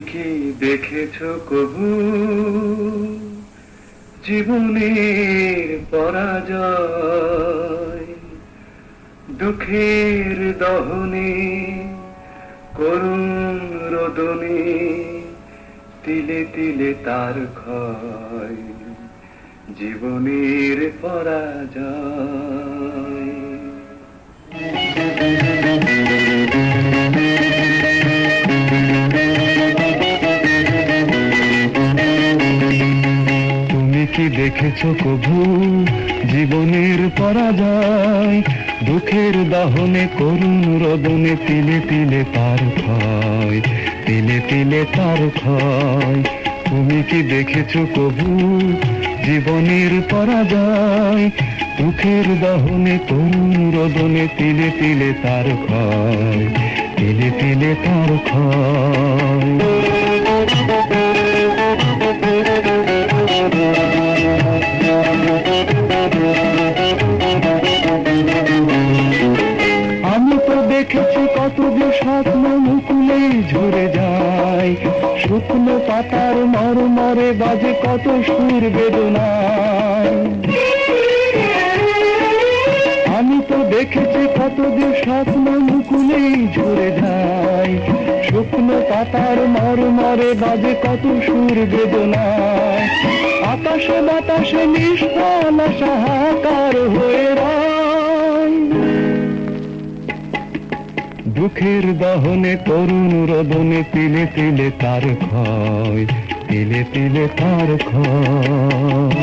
কি দেখেছ কবু? জীবনের পরাজয়, দুঃখের দহনে, করুণ রোদনে, তিলে তিলে তার ক্ষয়, জীবনের পরাজয়। কি দেখেছ কভু? জীবনের পরাজয়, দুঃখের দাহনে করুণ রদনে তিলে তিলে তার ক্ষয়, তিলে তিলে তার ক্ষয়। তুমি কি দেখেছ কভু? জীবনের পরাজয়, দুঃখের দহনে করুণ রদনে তিলে তিলে তার ক্ষয়, তিলে তিলে তার ক্ষয়। স্বপ্ন ঝরে যায় শুকনো পাতার মর মরে বাজে কত সুর বেদনায়। আমি তো দেখেছি কত ঝরে যায় শুকনো পাতার বাজে কত সুর বেদনায়। আকাশে বাতাসে সাহাকার হয়ে দুঃখের দহনে তরুণ রদনে তিলে তিলে তার ক্ষয়, তিলে তিলে তার ক্ষয়।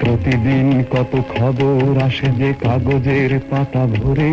প্রতিদিন কত খবর আসে যে কাগজের পাতা ভরে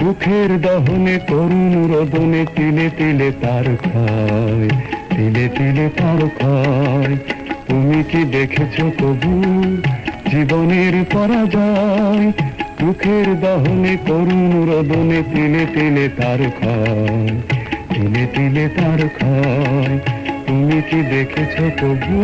দুঃখের দহনে তরুণ রদনে তিলে তিলে তার খায় তিলে তিলে তার খায় তুমি কি দেখেছ তবু জীবনের পরাজয়? দুঃখের দহনে তরুণ রদনে তিলে তিলে তার খায় তিলে তিলে তার খায় তুমি কি দেখেছ তবু